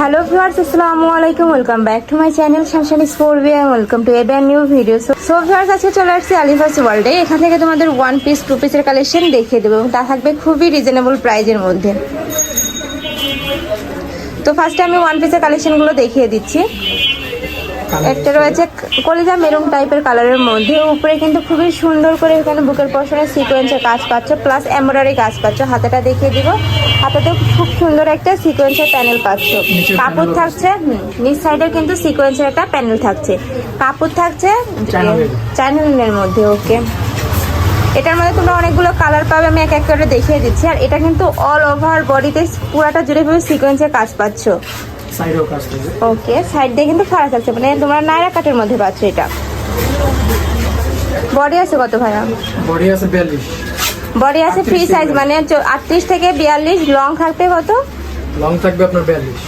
Hello viewers আসসালামু আলাইকুম welcome back to my channel Shamshan sport B and welcome to a brand new video so viewers আজকে চলে আসছি আলিফাস ওয়ার্ল্ডে এখান থেকে তোমাদের ওয়ান পিস টু পিসের কালেকশন দেখিয়ে দেবো এবং তা থাকবে খুবই রিজনেবল প্রাইজের মধ্যে। তো ফার্স্টে আমি ওয়ান পিসের কালেকশনগুলো দেখিয়ে দিচ্ছি। একটা রয়েছে কলিজা মেরুন টাইপের কালারের মধ্যে। উপরে কিন্তু খুবই সুন্দর করে এখানে বুকের পশনে সিকোয়েন্সের কাজ পাচ্ছ প্লাস এমব্রয়ডারি কাজ পাচ্ছ। হাতাটা দেখিয়ে দিব। হাতাতে খুব সুন্দর একটা সিকোয়েন্সের প্যানেল পাচ্ছ। কাপড় থাকছে নিচ সাইডে কিন্তু সিকোয়েন্সের একটা প্যানেল থাকছে। কাপড় থাকছে চ্যানেলের মধ্যে ওকে এটার মধ্যে তোমরা অনেকগুলো কালার পাবে আমি এক এক করে দেখিয়ে দিচ্ছি। আর এটা কিন্তু অল ওভার বডিতে পুরাটা জুড়ে পুরো সিকোয়েন্সের কাজ পাচ্ছ। সাইডেও কাজ করবে। ওকে সাইড দিয়ে কিন্তু ফাড়া থাকছে মানে তোমরা নায়রা কাটের মধ্যে পাচ্ছ এটা। বডি আছে কত ভাইয়া? বডি আছে বিয়াল্লিশ। বডি আছে ফ্রি সাইজ মানে আটত্রিশ থেকে বিয়াল্লিশ লং থাকতে কত? লং থাকবে আপনার বিয়াল্লিশ।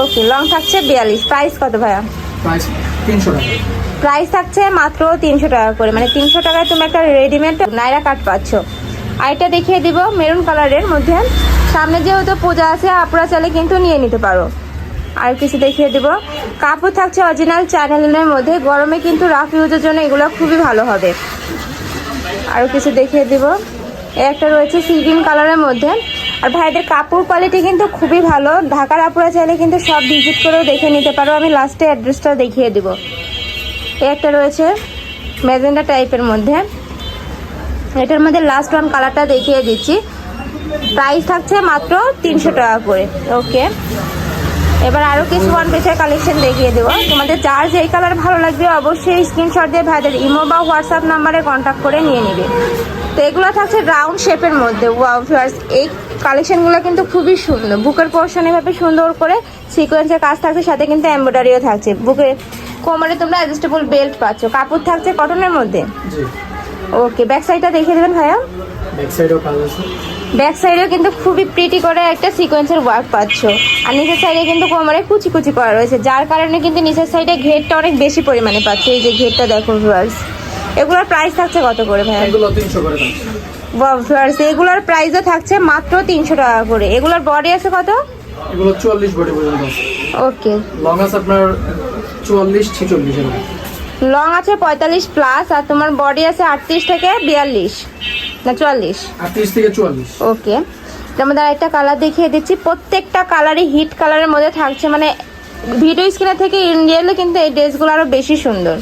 ওকে লং থাকছে বিয়াল্লিশ। প্রাইস কত ভাইয়া? প্রাইস তিনশো টাকা। প্রাইস থাকছে মাত্র তিনশো টাকা করে মানে তিনশো টাকায় তুমি একটা রেডিমেড নাইরা কাট পাচ্ছ। আরেকটা দেখিয়ে দিব মেরুন কালারের মধ্যে। সামনে যেহেতু পূজা আছে আপনারা চাইলে কিন্তু নিয়ে নিতে পারো। আর কিছু দেখিয়ে দিব। কাপড় থাকছে অরিজিনাল চ্যানেলের মধ্যে। গরমে কিন্তু রাফ ইউজের জন্য এগুলো খুবই ভালো হবে। আরও কিছু দেখিয়ে দিব। একটা রয়েছে সিগ্রিন কালারের মধ্যে। আর ভাইদের কাপড় কোয়ালিটি কিন্তু খুবই ভালো। ঢাকার আপুরা চাইলে কিন্তু সব ভিজিট করেও দেখে নিতে পারো। আমি লাস্টে অ্যাড্রেসটা দেখিয়ে দিব। একটা রয়েছে ম্যাজেন্ডা টাইপের মধ্যে। এটার মধ্যে লাস্ট ওয়ান কালারটা দেখিয়ে দিচ্ছি। প্রাইস থাকছে মাত্র তিনশো টাকা করে। ওকে এবার আরও কিছু ওয়ান পিসের কালেকশন দেখিয়ে দেবো। তোমাদের যার যেই কালার ভালো লাগবে অবশ্যই স্ক্রিনশট দিয়ে ভাইদের ইমো বা হোয়াটসঅ্যাপ নাম্বারে কন্ট্যাক্ট করে নিয়ে নেবে। তো এগুলো থাকছে রাউন্ড শেপের মধ্যে। ওয়াও ভিউয়ার্স এই কালেকশনগুলো কিন্তু খুবই সুন্দর। বুকের পোর্শন এভাবে সুন্দর করে সিকোয়েন্সের কাজ থাকছে সাথে কিন্তু এমব্রয়ডারিও থাকছে। বুকে কোমরে তোমরা অ্যাডজাস্টেবল বেল্ট পাচ্ছ। কাপড় থাকছে কটনের মধ্যে? জি। ওকে ব্যাক সাইডটা দেখিয়ে দেবেন ভাইয়া। ব্যাক সাইডেও কাজ আছে। ব্যাক সাইডেও কিন্তু খুবই প্রিটি করে একটা সিকোয়েন্সের ওয়ার্ক পাচ্ছ। আর নিচের সাইডে কিন্তু কোমরে কুচি কুচি করা রয়েছে যার কারণে কিন্তু নিচের সাইডে ঘেরটা অনেক বেশি পরিমাণে পাচ্ছ এই যে ঘেরটা দেখো ভিউয়ার্স এগুলোর প্রাইস থাকছে কত করে ভাইয়া? এগুলো তিনশো করে ভিউয়ার্স এগুলোর প্রাইসও থাকছে মাত্র তিনশো টাকা করে। এগুলোর বডি আছে কত? এগুলো চুয়াল্লিশ বডি পর্যন্ত ওকে লং আছে আপনার লং আছে পঁয়তাল্লিশ প্লাস আর তোমার বডি আছে আটত্রিশ থেকে বিয়াল্লিশ। না চুয়াল্লিশ। আটত্রিশ থেকে চুয়াল্লিশ। ওকে। মধ্যে আরেকটা কালার দেখিয়ে দিচ্ছি। প্রত্যেকটা কালারই হিট কালারের মধ্যে থাকছে। মানে ভিডিও স্ক্রিনে থেকে ইন্ডিয়ালে কিন্তু এই ড্রেসগুলো আরও বেশি সুন্দর।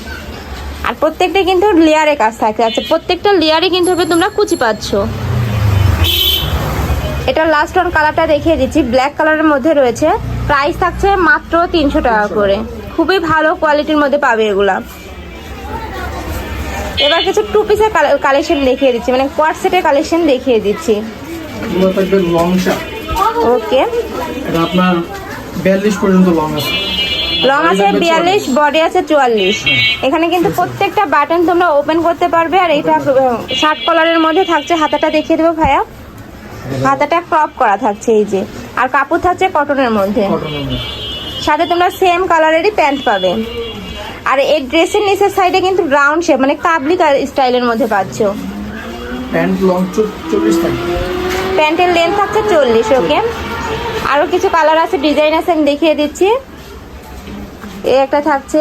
আর প্রত্যেকটা কিন্তু লেয়ারে কাজ থাকে আচ্ছা প্রত্যেকটা লেয়ারে কিন্তু হবে তোমরা কুচি পাচ্ছ। এটা লাস্ট ওয়ান কালারটা দেখিয়ে দিচ্ছি। ব্ল্যাক কালারের মধ্যে রয়েছে। প্রাইস থাকছে মাত্র তিনশো টাকা করে। খুবই ভালো কোয়ালিটির মধ্যে পাবে এগুলা। এবার কিছু টু পিসের কালেকশন দেখিয়ে দিচ্ছি মানে কোয়ার সেটের কালেকশন দেখিয়ে দিচ্ছি। ওকে এটা আপনার বিয়াল্লিশ পর্যন্ত লং আছে। লং আছে বিয়াল্লিশ বডি আছে চুয়াল্লিশ। এখানে কিন্তু প্রত্যেকটা বাটন তোমরা ওপেন করতে পারবে আর এটা শার্ট কলারের মধ্যে থাকছে হাতাটা দেখিয়ে দেবো ভাইয়া। হাতাটা ক্রপ করা থাকছে এই যে। আর কাপড় থাকছে কটনের মধ্যে। সাথে তোমরা সেম কালারেরই প্যান্ট পাবে। আর এই ড্রেসের নিচের সাইডে কিন্তু রাউন্ড শেপ মানে কাবলি স্টাইলের মধ্যে পাচ্ছ। প্যান্ট লং চল্লিশ থাকবে। প্যান্টের লেন্থ থাকছে চল্লিশ ওকে আরও কিছু কালার আছে ডিজাইন আছে আমি দেখিয়ে দিচ্ছি। এই একটা থাকছে।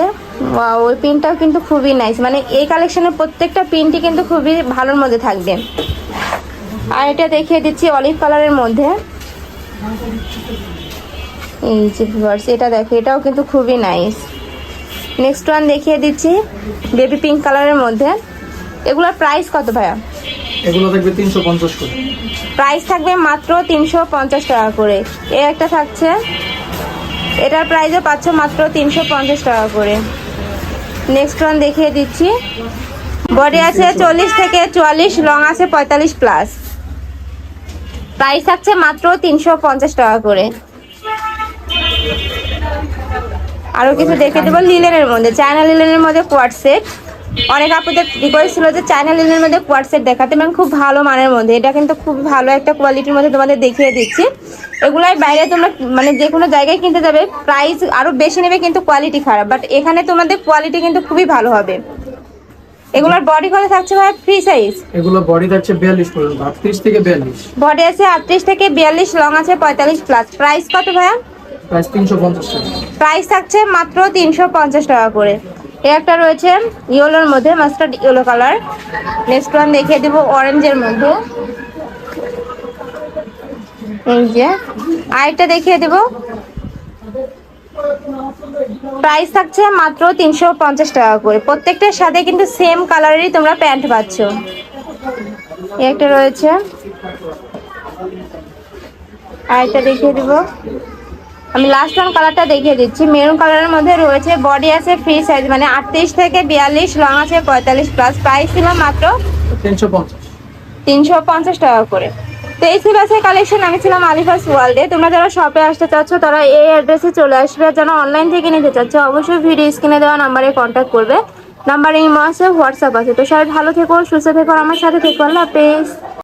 ওই প্রিন্টটাও কিন্তু খুবই নাইস মানে এই কালেকশনের প্রত্যেকটা প্রিন্টই কিন্তু খুবই ভালোর মধ্যে থাকবে। আর এটা দেখিয়ে দিচ্ছি অলিভ কালারের মধ্যে। এই যে ভিউয়ার্স এটা দেখো এটাও কিন্তু খুবই নাইস নেক্সট ওয়ান দেখিয়ে দিচ্ছি বেবি পিঙ্ক কালারের মধ্যে। এগুলোর প্রাইস কত ভাইয়া? এগুলো থাকবে তিনশো পঞ্চাশ করে। প্রাইস থাকবে মাত্র তিনশো পঞ্চাশ টাকা করে। এ একটা থাকছে এটার প্রাইসও পাচ্ছ মাত্র তিনশো পঞ্চাশ টাকা করে। নেক্সট ওয়ান দেখিয়ে দিচ্ছি। বডি আছে চল্লিশ থেকে চুয়াল্লিশ লং আছে পঁয়তাল্লিশ প্লাস প্রাইস থাকছে মাত্র তিনশো পঞ্চাশ টাকা করে। আরও কিছু দেখে দেবো লিলেনের মধ্যে। চায়না লিলেনের মধ্যে কোয়ার সেট অনেক আপুদের রিকোয়েস্ট ছিল যে চায়না লিলেনের মধ্যে কোয়ার সেট দেখাতে মানে খুব ভালো মানের মধ্যে। এটা কিন্তু খুব ভালো একটা কোয়ালিটির মধ্যে তোমাদের দেখিয়ে দিচ্ছি। এগুলাই বাইরে তোমরা মানে যে কোনো জায়গায় কিনতে যাবে প্রাইস আরও বেশি নেবে কিন্তু কোয়ালিটি খারাপ। বাট এখানে তোমাদের কোয়ালিটি কিন্তু খুবই ভালো হবে। এগুলোর বডি কত থাকছে ভাই? ফ্রি সাইজ এগুলো বডি থাকছে বিয়াল্লিশ পর্যন্ত আটত্রিশ থেকে বিয়াল্লিশ। বডি আছে আটত্রিশ থেকে বিয়াল্লিশ লং আছে পঁয়তাল্লিশ প্লাস প্রাইস কত ভাইয়া? প্রাইস তিনশো পঞ্চাশ টাকা। প্রাইস থাকছে মাত্র তিনশো পঞ্চাশ টাকা করে। এ একটা রয়েছে ইয়েলোর মধ্যে mustard yellow colour next one দেখিয়ে দেবো অরেঞ্জের মধ্যে। এই যে, আরেকটা দেখিয়ে দেবো। প্রাইস থাকছে মাত্র তিনশো পঞ্চাশ টাকা করে। প্রত্যেকটার সাথে কিন্তু সেম কালারেরই তোমরা প্যান্ট পাচ্ছ। একটা রয়েছে। আরেকটা দেখিয়ে দেবো। আমি লাস্ট ওয়ান কালারটা দেখিয়ে দিচ্ছি। মেরুন কালারের মধ্যে রয়েছে বডি আছে ফ্রি সাইজ মানে আটত্রিশ থেকে বিয়াল্লিশ লং আছে পঁয়তাল্লিশ প্লাস প্রাইস ছিল মাত্র তিনশো পঞ্চাশ। টাকা করে। তো এই ছিল আজকে কালেকশন আমি ছিলাম আলিফাস ওয়ার্ল্ডে। তোমরা যারা শপে আসতে চাচ্ছ তারা এই অ্যাড্রেসে চলে আসবে। আর যারা অনলাইন থেকে নিতে চাচ্ছ অবশ্যই ভিডিও স্ক্রিনে দেওয়া নাম্বারে কন্ট্যাক্ট করবে। নাম্বারে ইমো আছে হোয়াটসঅ্যাপ আছে। তো সবাই ভালো থেকো সুস্থ থেকো আমার সাথে থেকো। আল্লাহ হাফেজ।